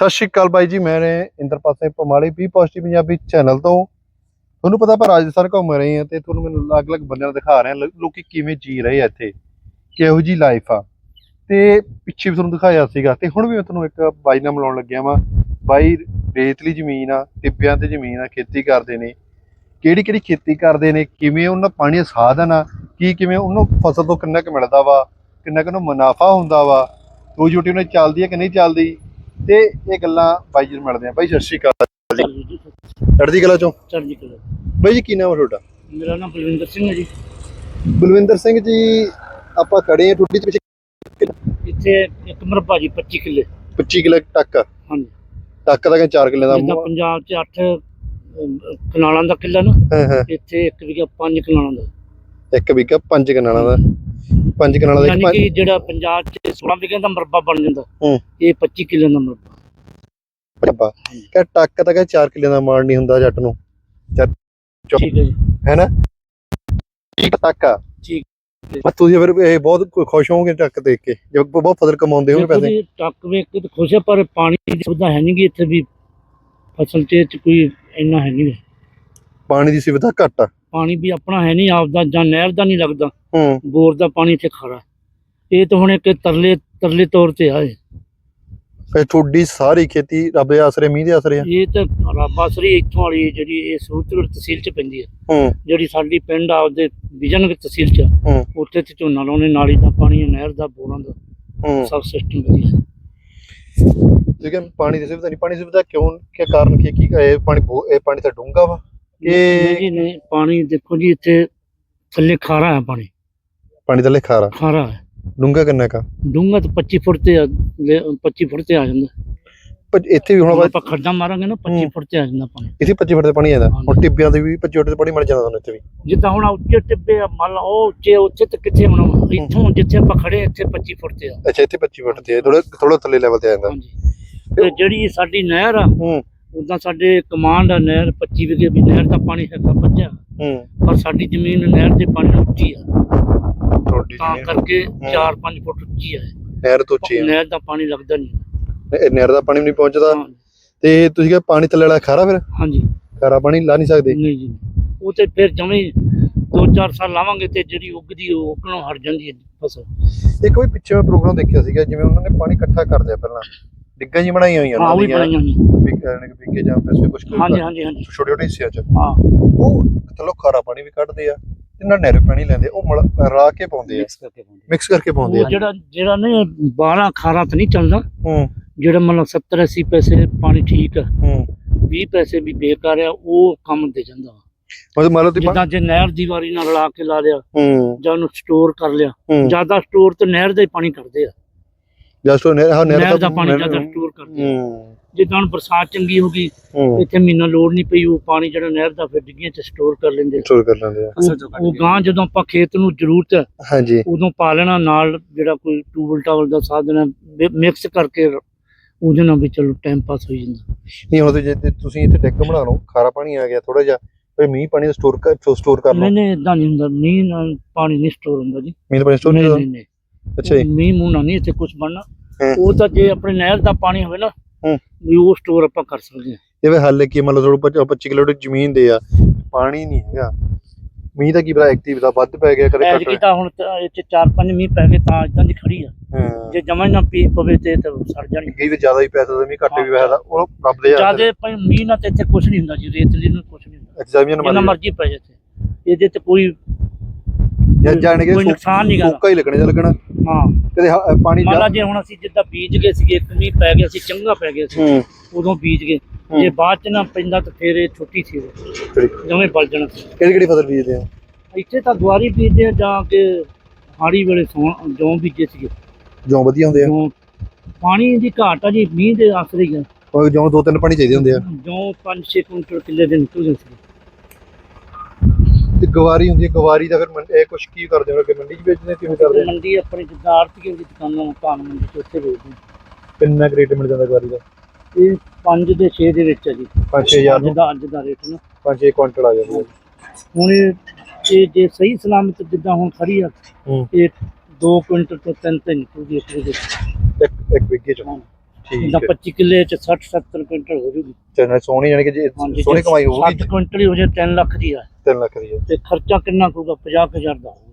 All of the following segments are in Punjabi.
ਸਤਿ ਸ਼੍ਰੀ ਅਕਾਲ ਬਾਈ ਜੀ, ਮੈਂ ਇੰਦਰਪਾਲ ਸਿੰਘ ਪਮਾੜੀ ਵੀ ਪੋਜ਼ਿਟਿਵ ਪੰਜਾਬੀ ਚੈਨਲ ਤੋਂ। ਤੁਹਾਨੂੰ ਪਤਾ ਆਪਾਂ ਰਾਜਸਥਾਨ ਘੁੰਮ ਰਹੇ ਹਾਂ ਤੇ ਤੁਹਾਨੂੰ ਮੈਨੂੰ ਅਲੱਗ-ਅਲੱਗ ਬੰਦਿਆਂ ਨੂੰ ਦਿਖਾ ਰਹੇ ਹਾਂ ਲੋਕੀ ਕਿਵੇਂ ਜੀ ਰਹੇ ਆ ਇੱਥੇ, ਕਿਹੋ ਜੀ ਲਾਈਫ ਆ। ਤੇ ਪਿੱਛੇ ਵੀ ਤੁਹਾਨੂੰ ਦਿਖਾਇਆ ਸੀਗਾ ਤੇ ਹੁਣ ਵੀ ਮੈਂ ਤੁਹਾਨੂੰ ਇੱਕ ਬਾਈ ਨਾਲ ਮਿਲਾਉਣ ਲੱਗਿਆ ਵਾਂ। ਬਾਈ ਰੇਤਲੀ ਜ਼ਮੀਨ ਆ, ਟਿੱਬਿਆਂ ਤੇ ਜ਼ਮੀਨ ਆ, ਖੇਤੀ ਕਰਦੇ ਨੇ। ਕਿਹੜੀ ਕਿਹੜੀ ਖੇਤੀ ਕਰਦੇ ਨੇ, ਕਿਵੇਂ ਉਹਨਾਂ ਪਾਣੀ ਦਾ ਸਾਧਨ ਆ, ਕੀ ਕਿਵੇਂ ਉਹਨੂੰ ਫਸਲ ਤੋਂ ਕਿੰਨਾ ਕੁ ਮਿਲਦਾ ਵਾ, ਕਿੰਨਾ ਕੁ ਉਹਨੂੰ ਮੁਨਾਫਾ ਹੁੰਦਾ ਵਾ ਰੋਜੀ ਰੋਟੀ ਉਹਨਾਂ ਚੱਲਦੀ ਆ ਕਿ ਨਹੀਂ ਚੱਲਦੀ? ਤੇ ਇਹ ਗੱਲਾਂ ਬਾਈ ਜੀ ਨੂੰ ਮਿਲਦੇ ਆ ਬਾਈ ਸਤਿ ਸ਼੍ਰੀ ਅਕਾਲ ਜੀ। ਚੜ੍ਹਦੀ ਕਲਾ ਚੋਂ? ਚੜ੍ਹਦੀ ਕਲਾ ਬਾਈ ਜੀ ਕੀ ਨਾਮ ਹੈ ਤੁਹਾਡਾ? ਮੇਰਾ ਨਾਮ ਬਲਵਿੰਦਰ ਸਿੰਘ ਹੈ ਜੀ। ਬਲਵਿੰਦਰ ਸਿੰਘ ਜੀ ਆਪਾਂ ਖੜੇ ਆ ਟੁੱਟੀ ਦੇ ਪਿੱਛੇ। ਇੱਥੇ ਇੱਕ ਮਰਬਾ ਜੀ 25 ਕਿੱਲੇ। 25 ਕਿਲੇ ਟੱਕ। ਹਾਂਜੀ। ਟੱਕ ਦਾ ਕਿ 4 ਕਿਲੇ ਦਾ ਜਿੱਦਾਂ ਪੰਜਾਬ 'ਚ 8 ਕਨਾਲਾਂ ਦਾ ਕਿੱਲਾ ਨਾ ਇੱਥੇ ਇੱਕ ਵਿਗਾ 5 ਕਨਾਲਾਂ ਦਾ। ਇੱਕ ਵਿਗਾ ਪੰਜ ਕਨਾਲਾਂ ਦਾ। ਪੰਜ ਕਨਾਲਾਂ ਦਾ ਇੱਕ ਯਾਨੀ ਜਿਹੜਾ ਪੰਜਾਬ 'ਚ 16 ਵਿਗੇ ਦਾ ਮਰਬਾ ਬਣ ਜਾਂਦਾ ਹੂੰ। ਇਹ 25 ਕਿੱਲੇ ਦਾ ਮਰਬਾ। ਡੱਬਾ ਕਿ ਟੱਕ ਕਿ 4 ਕਿਲੇ ਦਾ ਮਾਲ ਨਹੀਂ ਹੁੰਦਾ ਜੱਟ ਨੂੰ। ਠੀਕ ਹੈ ਜੀ। ਠੀਕ ਟੱਕ ਆ। ਠੀਕ। ਤੁਸੀਂ ਫਿਰ ਇਹ ਬਹੁਤ ਖੁਸ਼ ਹੋਵੋਗੇ ਟੱਕ ਦੇਖ ਕੇ। ਜੇ ਬਹੁਤ ਫਸਲ ਕਮਾਉਂਦੇ ਹੋਗੇ ਦੇਖੋ ਪੈਸੇ। ਜੀ ਟੱਕ ਵੇਖ ਕੇ ਤਾਂ ਖੁਸ਼ ਹੈ ਪਰ ਪਾਣੀ ਦੀ ਸੁਵਿਧਾ ਹੈ ਨਹੀਂ ਗੀ ਇੱਥੇ ਵੀ। ਫਸਲ ਇਹ 'ਚ ਕੋਈ ਇੰਨਾ ਹੈ ਨਹੀਂ ਪਾਣੀ ਦੀ ਸੁਵਿਧਾ ਘੱਟ ਆ। ਪਾਣੀ ਵੀ ਆਪਣਾ ਹੈ ਨਹੀਂ ਆਪਦਾ ਜਾਂ ਨਹਿਰ ਦਾ ਨਹੀਂ ਲੱਗਦਾ। ਹੂੰ। ਬੋਰ ਦਾ ਪਾਣੀ ਇੱਥੇ ਖੜਾ। ਇਹ ਤਾਂ ਹੁਣ ਇੱਕ ਤਰਲੇ ਤਰਲੇ ਤੌਰ ਤੇ ਆਏ। ਇਹ ਤੁਹਾਡੀ ਸਾਰੀ ਖੇਤੀ ਰੱਬ ਦੇ ਆਸਰੇ ਮੀਂਹ ਦੇ ਆਸਰੇ ਆ? ਇਹ ਤਾਂ ਰਾਬਾਸਰੀ ਇੱਥੋਂ ਵਾਲੀ ਜਿਹੜੀ ਇਹ ਸੂਰਤਗੜ ਤਹਿਸੀਲ ਚ ਪੈਂਦੀ ਹੈ। ਹੂੰ। ਜਿਹੜੀ ਸਾਡੀ ਪਿੰਡ ਆ ਉਹਦੇ ਵਿਜਨਗਰ ਤਹਿਸੀਲ ਚ। ਹੂੰ। ਉੱਥੇ ਤੇ ਝੋਨਾ ਲਾਉਣੇ ਨਾਲੀ ਦਾ ਪਾਣੀ ਨਹਿਰ ਦਾ ਬੋਰਾਂ ਦਾ। ਹੂੰ। ਸਭ ਸਿਸਟਮ ਵਧੀਆ ਹੈ। ਲੇਕਿਨ ਪਾਣੀ ਦੀ ਸੁਵਿਧਾ ਨਹੀਂ ਪਾਣੀ ਦੀ ਸੁਵਿਧਾ ਕਿਉਂ ਕੀ ਕਾਰਨ ਕੀ ਕੀ ਇਹ ਪਾਣੀ ਇਹ ਪਾਣੀ ਤਾਂ ਡੂੰਘਾ ਵਾ। ਨਹੀਂ ਇਹ ਜੀ ਨਹੀਂ ਪਾਣੀ ਦੇਖੋ ਜੀ ਇੱਥੇ ਥੱਲੇ ਖਾਰਾ ਹੈ ਪਾਣੀ। ਪਾਣੀ ਥੱਲੇ ਖਾਰਾ? ਖਾਰਾ ਹੈ। ਡੂੰਘਾ ਕਿੰਨਾ ਕਾ ਡੂੰਘਾ ਤਾਂ 25 ਫੁੱਟ ਤੇ ਆ- ਲੈ- 25 ਫੁੱਟ ਤੇ ਆ ਜਾਂਦਾ। ਪਰ ਇੱਥੇ ਵੀ ਹੁਣ ਹੁਣ ਬਾਅਦ ਆਪਾਂ ਖੱਡਾ ਮਾਰਾਂਗੇ ਨਾ 25 ਹੂੰ। ਫੁੱਟ ਤੇ ਆ ਜਾਂਦਾ ਪਾਣੀ। ਇਥੇ 25 ਫੁੱਟ ਤੇ ਪਾਣੀ ਆਉਂਦਾ। ਹੁਣ ਹਾਂਜੀ। ਟਿੱਬਿਆਂ ਦੇ ਵੀ 25 ਫੁੱਟ ਤੇ ਪਾਣੀ ਮਿਲ ਜਾਂਦਾ ਤੁਹਾਨੂੰ ਇੱਥੇ ਵੀ। ਜਿੱਦਾਂ ਹੁਣ ਉੱਚੇ ਟਿੱਬੇ ਆ, ਮੰਨ ਉਹ ਉੱਚੇ ਉੱਥੇ ਤੇ ਕਿੱਥੇ ਹੋਣਾ ਇੱਥੋਂ ਜਿੱਥੇ ਆਪਾਂ ਖੜੇ ਇੱਥੇ 25 ਫੁੱਟ ਤੇ ਆ। ਅੱਛਾ ਇੱਥੇ 25 ਫੁੱਟ ਤੇ ਥੋੜਾ ਥੋੜਾ ਥੱਲੇ ਲੈਵਲ ਤੇ ਆ ਜਾਂਦਾ। ਹਾਂਜੀ। ਤੇ ਜਿਹੜੀ ਸਾਡੀ ਨਹਿਰ ਆ ਹੂੰ। ਉਦਾਂ ਸਾਡੇ ਕਮਾਂਡ ਆ ਨਹਿਰ 25 ਵਿਗੇ ਵੀ ਨਹਿਰ ਦਾ ਪਾਣੀ ਹੈਗਾ ਬੱਚਾ ਹੂੰ। ਪਰ ਸਾਡੀ ਜ਼ਮੀਨ ਨਹਿਰ ਦੇ ਪਾਣੀ ਨਾਲ ਉੱਚੀ ਆ। ਤੁਹਾਡੀ ਤਾਂ ਜ਼ਮੀਨ ਕਰਕੇ 4-5 ਫੁੱਟ ਉੱਚੀ ਆ ਨਹਿਰ ਤੋਂ ਉੱਚੀ ਨਹਿਰ ਦਾ ਪਾਣੀ ਲੱਗਦਾ ਨਹੀਂ। ਇਹ ਨਹਿਰ ਦਾ ਪਾਣੀ ਵੀ ਨਹੀਂ ਪਹੁੰਚਦਾ। ਹਾਂ, ਤੇ ਤੁਸੀਂ ਕਿਹਾ ਪਾਣੀ ਥੱਲੇ ਵਾਲਾ ਖਾਰਾ ਫਿਰ? ਹਾਂਜੀ। ਖਾਰਾ ਪਾਣੀ ਲਾ ਨਹੀਂ ਸਕਦੇ? ਨਹੀਂ ਜੀ। ਉਹ ਤੇ ਫਿਰ ਜਮੇ 2-4 ਸਾਲ ਲਾਵਾਂਗੇ ਤੇ ਜਿਹੜੀ ਉੱਗਦੀ ਉਹ ਉੱਗਣੋਂ ਹਟ ਜਾਂਦੀ ਹੈ ਫਸਲ। ਇੱਕ ਵੀ ਪਿੱਛੇ ਮੈਂ ਪ੍ਰੋਗਰਾਮ ਦੇਖਿਆ ਸੀਗਾ ਜਿਵੇਂ ਉਹਨਾਂ ਨੇ ਪਾਣੀ ਇਕੱਠਾ ਕਰਦੇ ਆ ਪਹਿਲਾਂ। ਡਿੱਗਾਂ ਜੀ ਬਣਾਈਆਂ ਹੋਈਆਂ ਹਾਂ ਉਹ ਵੀ ਬਣਾਈਆਂ ਹੋਈਆਂ। ਵਿਕ- ਵਿਕੇ ਜਾਂ ਪੈਸੇ ਕੁਝ ਹਾਂਜੀ ਹਾਂਜੀ ਹਾਂਜੀ। ਛੋਟੇ ਛੋਟੇ ਹਿੱਸਿਆਂ ਚ। ਹਾਂ। ਉਹ ਥੱਲੋਂ ਖਾਰਾ ਪਾਣੀ ਵੀ ਕੱਢਦੇ ਆ ਤੇ ਨਾਲ ਨਹਿਰ ਪਾਣੀ ਲੈਂਦੇ ਉਹ ਮਲ ਰਾ ਕੇ ਪਾਉਂਦੇ ਆ। ਮਿਕਸ ਕਰਕੇ ਪਾਉਂਦੇ ਮਿਕਸ ਕਰਕੇ ਪਾਉਂਦੇ ਉਹ ਆ ਜਿਹੜਾ ਜਿਹੜਾ ਨਹੀਂ 12 ਖਾਰਾ ਤਾਂ ਨਹੀਂ ਚੱਲਦਾ ਹੂੰ। ਜਿਹੜਾ ਮਤਲਬ 70 80 ਪੈਸੇ ਪਾਣੀ ਠੀਕ ਆ ਹੂੰ। 20 ਪੈਸੇ ਵੀ ਬੇਕਾਰ ਆ ਉਹ ਕੰਮ ਦੇ ਜਾਂਦਾ ਮਤਲਬ ਤੁਸੀਂ ਜਿੱਦਾਂ ਜੇ ਨਹਿਰ ਦੀ ਵਾਰੀ ਨਾਲ ਰਲਾ ਕੇ ਲਾ ਲਿਆ ਹੂੰ। ਜਾਂ ਉਹਨੂੰ ਸਟੋਰ ਕਰ ਲਿਆ ਜ਼ਿਆਦਾ ਸਟੋਰ ਤੇ ਨਹਿਰ ਦਾ ਹੀ ਪਾਣੀ ਕਰਦੇ ਆ। ਜਸਟ ਉਹ ਨਹਿਰ ਹਾਂ ਨਹਿਰ ਦਾ ਪਾਣੀ ਜ਼ਿਆਦਾ ਸਟੋਰ ਕਰਦੇ ਆ। ਹੂੰ। ਜਿੱਦਾਂ ਹੁਣ ਬਰਸਾਤ ਚੰਗੀ ਹੋ ਗਈ ਹੂੰ। ਇੱਥੇ ਮਹੀਨਾ ਲੋੜ ਨਹੀਂ ਪਈ ਉਹ ਪਾਣੀ ਜਿਹੜਾ ਨਹਿਰ ਦਾ ਫਿਰ ਡਿੱਗੀਆਂ ਚ ਸਟੋਰ ਕਰ ਲੈਂਦੇ ਆ। ਸਟੋਰ ਕਰ ਲੈਂਦੇ ਆ। ਉਹ- ਉਹ ਗਾਂ ਜਦੋਂ ਆਪਾਂ ਖੇਤ ਨੂੰ ਜ਼ਰੂਰਤ ਹੈ ਹਾਂਜੀ। ਉਦੋਂ ਪਾ ਲੈਣਾ ਨਾਲ ਜਿਹੜਾ ਕੋਈ ਟੂਬਲ ਟਾਵਲ ਦਾ ਸਾਧਨ ਹੈ ਮਿਕਸ ਕਰਕੇ ਉਹਦੇ ਨਾਲ ਵੀ ਚਲੋ ਟਾਈਮ ਪਾਸ ਹੋ ਜਾਂਦਾ। ਨਹੀਂ ਹੁਣ ਤੇ ਜੇ ਤੇ ਤੁਸੀਂ ਇੱਥੇ ਡੈਕ ਬਣਾ ਲਓ ਖਾਰਾ ਪਾਣੀ ਆ ਗਿਆ ਥੋੜਾ ਜਿਹਾ ਫਿਰ ਮੀਂਹ ਪਾਣੀ ਸਟੋਰ ਕਰ ਸਟੋਰ ਕਰ ਲਓ। ਨਹੀਂ ਨਹੀਂ ਇਦਾਂ ਨਹੀਂ ਹੁੰਦਾ। ਮੀਂਹ ਨਾਲ ਪਾਣੀ ਨਹੀਂ ਸਟੋਰ ਹੁੰਦਾ ਜੀ। ਮੀਂਹ ਦਾ ਪਾਣੀ ਸਟੋਰ ਨਹੀਂ ਨਹੀਂ ਨਹੀਂ ਨਹੀਂ। ਅੱਛਾ ਜੀ। ਮੀਂਹ ਮੂੰਹ ਨਾਲ ਨਹੀਂ ਇੱਥੇ ਕੁਝ ਬਣਨਾ। ਉਹ ਤਾਂ ਜੇ ਆਪਣੇ ਨਹਿਰ ਦਾ ਪਾਣੀ ਹੋਵੇ ਨਾ। ਵੀ ਉਹ ਸਟੋਰ ਆਪਾਂ ਕਰ ਸਕਦੇ ਹਾਂ। ਇਹ ਵੀ ਹੱਲ ਕੀ ਮਤਲਬ ਥੋੜਾ 25 ਕਿਲੋਮੀਟਰ ਜ਼ਮੀਨ ਦੇ ਆ ਪਾਣੀ ਨਹੀਂ ਹੈਗਾ। ਮੀਂਹ ਦਾ ਕੀ ਪਤਾ ਐਕਟਿਵ ਦਾ ਵੱਧ ਪੈ ਗਿਆ ਕਦੇ ਘੱਟ। ਕੀਤਾ ਹੁਣ ਚਾਰ ਪੰਜ ਮੀਂਹ ਪੈ ਗਏ ਤਾਂ ਇਦਾਂ ਦੀ ਖੜੀ ਆ। ਜੇ ਜਮਾਂ ਨਾ ਪੀ ਪਵੇ ਤੇ ਤਾਂ ਸੜ ਜਾਣੀ। ਕਈ ਵੀ ਜ਼ਿਆਦਾ ਹੀ ਪੈਸਾ ਦਾ ਮੀਂਹ ਘੱਟ ਵੀ ਪੈਸਾ ਉਹ ਰੱਬ ਦੇ ਹੱਥ ਜਿਆਦੇ ਭਾਈ ਮੀਂਹ ਨਾਲ ਤੇ ਇੱਥੇ ਕੁਝ ਨਹੀਂ ਹੁੰਦਾ ਜੀ ਰੇਤਲੀ ਨੂੰ ਕੁਝ ਨਹੀਂ ਹੁੰਦਾ। ਨੰਬਰ ਮਰਜ਼ੀ। ਪੈ ਇੱਥੇ। ਇਹਦੇ ਤੇ ਕੋਈ ਜਾਂ ਜਾਣ ਕੇ ਨੁਕਸਾਨ ਨਹੀਂ ਗਾ। ਹੀ ਲੱਗਣੇ ਜਾਂ ਲੱਗਣਾ। ਹਾਂ। ਕਦੇ ਹ- ਪਾਣੀ ਮੰਨ ਲਾ ਜੇ ਹੁਣ ਅਸੀਂ ਜਿੱਦਾਂ ਬੀਜ ਗਏ ਸੀਗੇ ਇੱਕ ਮੀਂਹ ਪੈ ਗਿਆ ਸੀ ਚੰਗਾ ਪੈ ਗਿਆ ਸੀ ਹੂੰ। ਉਦੋਂ ਬੀਜ ਗਏ। ਹੂੰ। ਜੇ ਬਾਅਦ ਚ ਨਾ ਪੈਂਦਾ ਤਾਂ ਫਿਰ ਇਹ ਛੁੱਟੀ ਸੀ। ਉਹ। ਕਿਹੜੀ ਜਿਵੇਂ ਬਲ ਜਾਣਾ ਸੀ। ਕਿਹੜੀ ਫਸਲ ਬੀਜਦੇ ਆ ਇੱਥੇ ਤਾਂ ਦੁਆਰੀ ਬੀਜਦੇ ਆ ਜਾਂ ਕਿ ਹਾੜੀ ਵੇਲੇ ਸੌਣ ਜੌਂ ਬੀਜੇ ਸੀਗੇ। ਜੌਂ ਵਧੀਆ ਹੁੰਦੇ ਆ। ਜੌਂ ਪਾਣੀ ਦੀ ਘਾਟ ਆ ਜੀ ਮੀਂਹ ਦੇ ਆਸਰੇ ਹੀ ਆ। ਉਹ ਜੌਂ ਦੋ ਤਿੰਨ ਪਾਣੀ ਚਾਹੀਦੇ ਹੁੰਦੇ ਆ। ਜੌਂ 5-6 ਕੁਇੰਟਲ ਕਿੱਲੇ ਦੇ ਨਿਕਲਦੇ ਸੀ। ਤੇ ਗਵਾਰੀ ਹੁੰਦੀ ਹੈ ਗਵਾਰੀ ਦਾ ਫਿਰ ਮੰਡ- ਇਹ ਕੁਛ ਕੀ ਕਰਦੇ ਹੋ ਕਿ ਮੰਡੀ 'ਚ ਵੇਚਦੇ ਕਿਵੇਂ ਕਰਦੇ ਆ? ਮੰਡੀ ਆਪਣੀ ਜਿੱਦਾਂ ਆਰਤੀਆਂ ਦੀ ਦੁਕਾਨਾਂ ਭਾਨ ਮੰਡੀ ਚ ਉੱਥੇ ਵੇਚਦੇ ਆ। ਕਿੰਨਾ ਕੁ ਰੇਟ ਮਿਲ ਜਾਂਦਾ ਗਵਾਰੀ ਦਾ? ਇਹ 5 ਦੇ 6 ਦੇ ਵਿੱਚ ਆ ਜੀ। 5-6000 ਅੱਜ ਨੂੰ? ਦਾ ਅੱਜ ਦਾ ਰੇਟ ਨਾ। 5-6 ਕੁਇੰਟਲ ਆ ਜਾਂਦਾ। ਹੁਣ ਇਹ ਇਹ ਜੇ ਸਹੀ ਸਲਾਮਤ ਜਿੱਦਾਂ ਹੁਣ ਖੜੀ ਆ ਹੂੰ। ਇਹ 2 ਕੁਇੰਟਲ ਤੋਂ 3 ਤਿੰਨ ਨਿਕਲਦੀ ਇੱਕ ਦੇ ਵਿੱਚ। ਇੱਕ ਇੱਕ ਵਿਗੇ 'ਚ। ਹਾਂ। ਠੀਕ ਜਿੱਦਾਂ ਹੈ। 25 ਕਿੱਲੇ ਚ 60 70 ਕੁਇੰਟਲ ਹੋ ਜੂਗੀ। ਚੰਨਾ ਸੋਹਣੀ ਜਾਨੀ ਕਿ ਜੇ ਸੋਹਣੀ ਕਮਾਈ ਹੋਊਗੀ 60 ਕੁਇੰਟਲ ਹੀ ਹੋ ਜਾਏ 3 ਲੱਖ ਦੀ ਆ। 3 ਲੱਖ ਦੀ ਹੈ ਤੇ ਖਰਚਾ ਕਿੰਨਾ ਕੂਗਾ 50000 ਦਾ ਹੋਊਗਾ।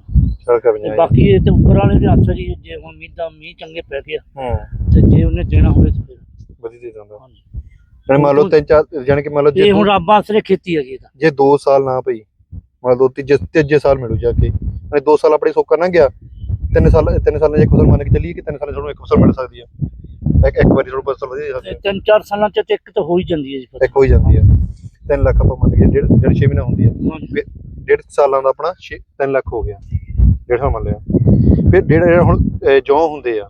ਚਲ ਕਰ ਤੇ ਬਾਕੀ ਇਹ ਤੇ ਉੱਪਰ ਵਾਲੇ ਦੇ ਹੱਥ ਜੀ ਜੇ ਹੁਣ ਮੀਂਹ ਮੀਂਹ ਚੰਗੇ ਪੈ ਗਿਆ ਹੂੰ। ਤੇ ਜੇ ਉਹਨੇ ਦੇਣਾ ਹੋਵੇ ਤਾਂ ਫਿਰ। ਵਧੀਆ ਦੇ ਦਿੰਦਾ। ਹਾਂਜੀ। ਜਾਨੀ ਮੰਨ ਲਓ ਤਿੰਨ ਚਾਰ ਜਾਨੀ ਕਿ ਮੰਨ ਲਓ ਜੇ ਇਹ ਹੁਣ ਰੱਬ ਆਸਰੇ ਖੇਤੀ ਹੈਗੀ ਤਾਂ ਜੇ 2 ਸਾਲ ਨਾ ਪਈ ਮੰਨ ਲਓ ਤੀਜੇ ਤੀਜੇ ਸਾਲ ਮਿਲੂ ਜਾ ਕੇ। ਮੈਂ 2 ਸਾਲ ਆਪਣੇ ਸੋਕਾ ਨਾ ਗਿਆ ਤਿੰਨ ਸਾਲ ਤਿੰਨ ਸਾਲਾਂ 'ਚ ਇੱਕ ਫਸਲ ਮੰਨ ਕੇ ਚੱਲੀਏ ਕਿ ਤਿੰਨ ਸਾਲਾਂ 'ਚ ਤੁਹਾਨੂੰ ਇੱਕ ਫਸਲ ਮਿਲ ਸਕਦੀ ਹੈ ਇੱਕ ਇੱਕ ਵਾਰੀ ਤੁਹਾਨੂੰ ਫਸਲ ਵਧੀਆ ਹੋ ਸਕਦੀ ਤਿੰਨ ਚਾਰ ਸਾਲਾਂ ਚ ਤੇ ਇੱਕ ਤਾਂ ਹੋ ਹੀ ਜਾਂਦੀ ਹੈ ਜੀ ਹੈ ਇੱਕ ਹੋ ਹੀ ਜਾਂਦੀ ਹੈ। 3 ਲੱਖ ਆਪਾਂ ਮੰਨ ਕੇ ਡੇਢ ਡੇਢ 6 ਮਹੀਨਾ ਹੁੰਦੀ ਹੈ। ਹਾਂਜੀ। ਡੇਢ ਸਾਲਾਂ ਦਾ ਆਪਣਾ 6 3 ਲੱਖ ਹੋ ਗਿਆ। ਡੇਢ ਸਾਲ ਮੰਨ ਲਿਆ। ਫਿਰ ਡੇਢ ਜਿਹੜਾ ਹੁਣ ਅਹ, ਜੌਂ ਹੁੰਦੇ ਆ।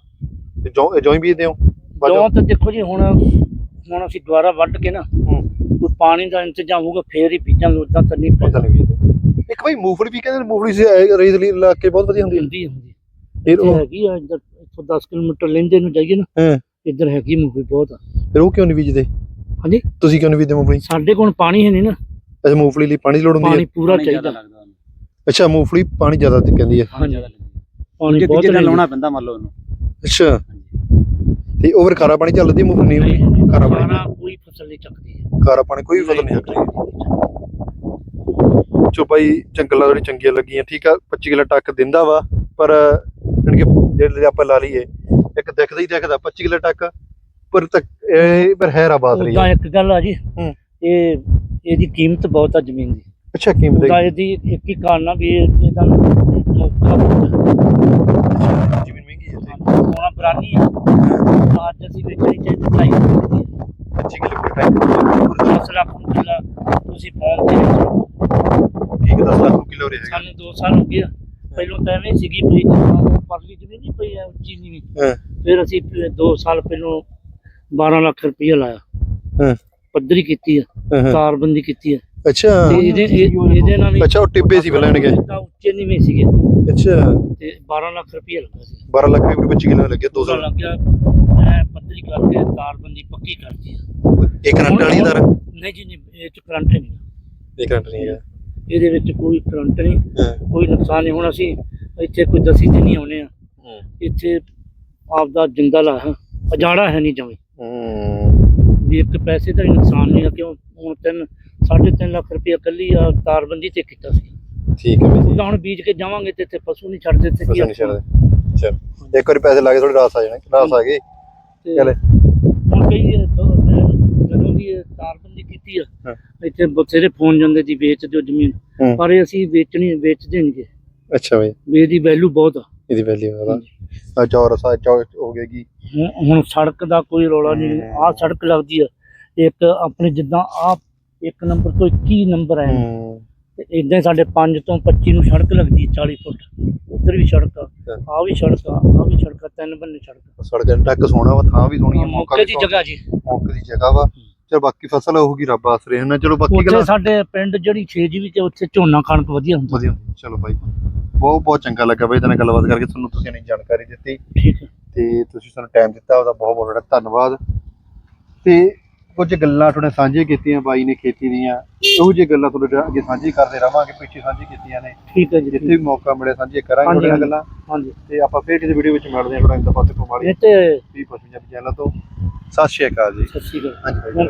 ਤੇ ਜੌਂ ਜੌਂ ਹੀ ਬੀਜਦੇ ਹੋ। ਬਾਅਦ ਚੋਂ? ਤਾਂ ਦੇਖੋ ਜੀ ਹੁਣ ਹੁਣ ਅਸੀਂ ਦੁਬਾਰਾ ਵੱਢ ਕੇ ਨਾ ਹੂੰ। ਕੋਈ ਪਾਣੀ ਦਾ ਇੰਤਜ਼ਾਮ ਹੋਊਗਾ ਫੇਰ ਹੀ ਬੀਜਾਂਗੇ ਉਦਾਂ ਤਾਂ ਨਹੀਂ ਪਤਾ ਨਹੀਂ ਬੀਜਦੇ। ਇੱਕ ਭਾਈ ਮੂੰਗਫਲੀ ਵੀ ਕਹਿੰਦੇ ਨੇ ਮੂੰਗਫਲੀ ਸੇ ਰੀਜ਼ਲੀ ਲਾ ਕੇ ਬਹੁਤ ਵਧੀਆ ਹੁੰਦੀ ਹੈ। ਹੁੰਦੀ ਫਿਰ ਇੱਥੇ ਉਹ ਹੈਗੀ ਆ ਇੱਧਰ ਇੱਥੋਂ 10 ਕਿਲੋਮੀਟਰ ਲੈਂਦੇ ਨੂੰ ਜਾਈਏ ਨਾ ਹਾਂ। ਇੱਧਰ ਹੈਗੀ ਮੂਵੀ ਬਹੁਤ। ਆ ਫਿਰ ਉਹ ਕਿਉਂ ਨਹੀਂ ਬੀਜਦੇ? ਹਾਂਜੀ। ਤੁਸੀਂ ਕਿਉਂ ਨਹੀਂ ਬੀਜਦੇ ਮੂੰਗਫਲੀ? ਸਾਡੇ ਕੋਲ ਪਾਣੀ ਹੈ ਨਹੀਂ ਨਾ। ਅੱਛਾ ਮੂੰਗਫਲੀ ਲਈ ਪਾਣੀ ਦੀ ਲੋੜ ਹੁੰਦੀ ਪਾਣੀ ਹੈ ਪੂਰਾ ਚਾਹੀਦਾ। ਅੱਛਾ ਮੂੰਗਫਲੀ ਪਾਣੀ ਜ਼ਿਆਦਾ ਤੇ ਕਹਿੰਦੀ ਹੈ। ਪਾਣੀ ਬਹੁਤ ਜਿੱਦਾਂ ਲੈਂਦੀ। ਲਾਉਣਾ ਪੈਂਦਾ ਮੰਨ ਲਓ ਉਹਨੂੰ। ਅੱਛਾ। ਤੇ ਉਹ ਫਿਰ ਖਾਰਾ ਪਾਣੀ ਚੱਲਦੀ ਮੂੰਗਫਲੀ ਨਹੀਂ ਖਾਰਾ ਪਾਣੀ ਕੋਈ ਫਸਲ ਨਹੀਂ ਚੱਕਦੀ ਖਾਰਾ ਪਾਣੀ ਕੋਈ ਫਸਲ ਨਹੀਂ ਸਕਦੀ ਚੋ ਭਾਈ ਜੰਗਲਾਂ ਜਿਹੜੀ ਚੰਗੀਆਂ ਲੱਗੀਆਂ। ਠੀਕ ਆ 25 ਕਿਲੋ ਟੱਕ ਦਿੰਦਾ ਵਾ ਪਰ ਕਿ ਜਿਹੜੇ ਆਪਾਂ ਲਾ ਲਈਏ ਇੱਕ ਦਿਖਦਾ ਹੀ ਦਿਖਦਾ 25 ਕਿਲੋ ਟੱਕ ਪਰ ਤੱਕ ਇਹ ਪਰ ਹੈ ਆਬਾਦ ਰਹੀ ਆ ਇੱਕ ਗੱਲ ਆ ਜੀ ਹੂੰ। ਇਹ ਇਹਦੀ ਕੀਮਤ ਬਹੁਤ ਆ ਜ਼ਮੀਨ ਦੀ ਅੱਛਾ ਕੀਮਤ ਉਹਦਾ ਇਹਦੀ ਇੱਕ ਹੀ ਕਾਰਨ ਆ ਵੀ ਇਹ- ਇਹਦਾ ਮੌਕਾ। ਜ਼ਮੀਨ ਮਹਿੰਗੀ ਹੈ। ਸੋਨਾ ਬਰਾਨੀ ਆ ਅੱਜ ਅਸੀਂ ਵੇਚਣੀ ਚਾਹੀਦੀ ਦੀ 25 ਕਿਲੋ ਪਰ ਟੱਕ 10 ਲੱਖ ਕਿੱਲਾ ਤੁਸੀਂ ਫੋਨ ਤੇ। ਠੀਕ 10 ਲੱਖ ਕਿਲੋ ਰਹੇਗਾ ਸਾਨੂੰ 2 ਸਾਲ ਹੋ ਗਏ। ਪਹਿਲੋਂ ਤਾਂ ਐਵੇਂ ਸੀਗੀ ਜਦੋਂ ਪਰਲੀ ਜ਼ਮੀਨ ਨਹੀਂ ਪਈ ਆ ਉੱਚੀ ਨਹੀਂ ਹਾਂ। ਫਿਰ ਅਸੀਂ 2 ਸਾਲ ਪਹਿਲੋਂ 12 ਲੱਖ ਰੁਪਈਆ ਲਾਇਆ। ਹਾਂ। ਪੱਧਰੀ ਕੀਤੀ ਆ ਹਾਂ, ਹਾਂ। ਤਾਰਬੰਦੀ ਕੀਤੀ ਆ। ਅੱਛਾ। ਇਹਦੇ ਇਹ- ਇਹਦੇ ਨਾਲ ਵੀ ਅੱਛਾ ਉਹ ਟਿੱਬੇ ਸੀ ਤਾਂ ਉੱਚੇ ਨਹੀਂ ਸੀਗੇ। ਅੱਛਾ। ਤੇ 12 ਲੱਖ ਰੁਪਈਆ ਲੱਗਾ ਸੀ। 12 ਲੱਖ ਰੁਪਏ 25 ਕਿਲੋ ਲੱਗੇ 2 ਪਤਾ ਸਾਲ। ਲੱਗਿਆ ਮੈਂ ਪੱਧਰੀ ਕਰਕੇ ਤਾਰਬੰਦੀ ਪੱਕੀ ਕਰਤੀ ਆ। ਇੱਕ ਕਰੰਟ ਵਾਲੀ ਦਰ ਨਹੀਂ ਜੀ ਨਹੀਂ ਇਹ ਚ ਕਰੰਟ ਨਹੀਂ ਇੱਕ ਕਰੰਟ ਨਹੀਂ ਹੈਗਾ ਇਹਦੇ ਵਿੱਚ ਕੋਈ ਕਰੰਟ ਨਹੀਂ ਕੋਈ ਨੁਕਸਾਨ ਨਹੀਂ ਹੁਣ। ਅਸੀਂ ਇੱਥੇ ਕੋਈ ਦਸੀ ਦਿਨ ਹੀ। ਆਉਨੇ ਆ ਇੱਥੇ ਆਪਦਾ ਜਿੰਦਾ ਲਾ ਹੈ ਅਜਾੜਾ ਹੈ ਨਹੀਂ ਜਮੇ। ਵੀ ਇੱਕ ਪੈਸੇ ਦਾ ਨੁਕਸਾਨ ਨਹੀਂ ਆ ਕਿਉਂ? ਹੁਣ ਤਿੰਨ ਸਾਢੇ ਤਿੰਨ ਲੱਖ ਰੁਪਏ ਕੱਲੀ ਆ ਤਾਰਬੰਦੀ ਤੇ ਕੀਤਾ ਸੀ। ਠੀਕ ਹੈ ਜੀ ਹੁਣ ਬੀਜ ਕੇ ਜਾਵਾਂਗੇ ਤੇ ਇੱਥੇ ਪਸ਼ੂ ਨਹੀਂ ਛੱਡਦੇ ਤੇ ਕੀ ਨਹੀਂ ਚਲ ਇੱਕ ਵਾਰੀ ਪੈਸੇ ਲਾ ਕੇ ਥੋੜੀ ਰਾਸ ਆ ਜਾਣਾ। ਰਾਸ ਆ ਗਈ। ਤੇ ਚਲੇ। ਹੁਣ ਕਈ ਦ- ਜਦੋਂ ਦੀ ਤਾਰਬੰਦੀ ਕੀਤੀ ਆ। ਇੱਥੇ ਬਥੇਰੇ ਫੋਨ ਜਾਂਦੇ ਦੀ ਵੇਚ ਦਿਓ ਜ਼ਮੀਨ। ਪਰ ਇਹ ਅਸੀਂ ਵੇਚਣੀ ਵੇਚਦੇ ਨਹੀਂਗੇ ਅੱਛਾ ਬਾਈ। ਵੀ ਇਹਦੀ ਵੈਲਿਊ ਬਹੁਤ ਆ। ਇਹਦੀ ਵੈਲਿਊ ਹੈ ਆ ਚੌਰਸ ਆ ਚੌ ਹੋ ਗਏਗੀ ਹੁਣ ਸੜਕ ਦਾ ਕੋਈ ਰੌਲਾ ਨਹੀਂ। ਆਹ ਸੜਕ ਲੱਗਦੀ ਆ। ਇੱਕ ਆਪਣੇ ਜਿੱਦਾਂ ਆ ਇੱਕ ਨੰਬਰ ਤੋਂ 21 ਨੰਬਰ ਹੈ। ਤੇ ਇਦਾਂ ਸਾਡੇ 5 ਤੋਂ 25 ਨੂੰ ਸੜਕ ਲੱਗਦੀ ਹੈ 40 ਫੁੱਟ। ਉੱਧਰ ਵੀ ਸੜਕ ਆ ਆ ਵੀ ਸੜਕ ਆ ਆ ਵੀ ਸੜਕ ਆ ਤਿੰਨ ਬੰਨੇ ਸੜਕ ਆ। ਸੜਕ ਟੱਕ ਸੋਹਣਾ ਵਾ ਥਾਂ ਵੀ ਸੋਹਣੀ ਹੈ ਮੌਕਾ ਦੀ। ਜਗ੍ਹਾ ਜੀ। ਮੌਕੇ ਦੀ ਜਗ੍ਹਾ ਵਾ। ਚਲ ਬਾਕੀ ਫਸਲ ਹੋਊਗੀ ਰੱਬ ਆਸਰੇ ਹਨ ਚਲੋ ਬਾਕੀ ਉੱਥੇ ਗੱਲ ਸਾਡੇ ਪਿੰਡ ਜਿਹੜੀ 6 ਜੀ ਤੇ ਉੱਥੇ ਝੋਨਾ ਕਣਕ ਵਧੀਆ ਹੁੰਦਾ। ਵਧੀਆ। ਚਲੋ ਬਾਈ। ਬਹੁਤ ਬਹੁਤ ਚੰਗਾ ਲੱਗਾ ਬਾਈ ਤੇਰੇ ਨਾਲ ਗੱਲਬਾਤ ਕਰਕੇ ਤੁਹਾਨੂੰ ਤੁਸੀਂ ਇੰਨੀ ਜਾਣਕਾਰੀ ਦਿੱਤੀ। ਠੀਕ ਹੈ। ਤੇ ਤੁਸੀਂ ਸਾਨੂੰ ਟਾਈਮ ਦਿੱਤਾ ਉਹਦਾ ਬਹੁਤ ਬਹੁਤ ਤੁਹਾਡਾ ਧੰਨਵਾਦ। ਤੇ ਕੁਝ ਗੱਲਾਂ ਤੁਹਾਡੇ ਸਾਂਝੇ ਕੀਤੀਆਂ ਬਾਈ ਨੇ ਖੇਤੀ ਦੀਆਂ। ਇਹੋ ਜਿਹੀ ਗੱਲਾਂ ਤੁਹਾਡੇ ਅੱਗੇ ਸਾਂਝੀ ਕਰਦੇ ਰਵਾਂਗੇ ਪਿੱਛੇ ਸਾਂਝੀ ਕੀਤੀਆਂ ਨੇ। ਠੀਕ ਹੈ ਜੀ ਜਿੱਥੇ ਵੀ ਮੌਕਾ ਮਿਲੇ ਸਾਂਝੇ ਕਰਾਂਗੇ ਹਾਂਜੀ, ਤੁਹਾਡੀਆਂ ਗੱਲਾਂ। ਹਾਂਜੀ। ਤੇ ਆਪਾਂ ਫੇਰ ਕਿਸੇ ਵੀਡੀਓ ਵਿੱਚ ਮਿਲਦੇ ਹਾਂ ਥੋੜਾ ਇੰਤਫਾਤ ਕੁਮਾਰੀ। ਇਹ ਤੇ ਵੀ ਪੰਜਾਬੀ ਚੈਨਲ ਤੋਂ। ਸਤਿ ਸ਼੍ਰੀ ਅਕਾਲ ਜੀ। ਸੱਚੀ ਗੱਲ ਹਾਂਜੀ। ਬਾਈ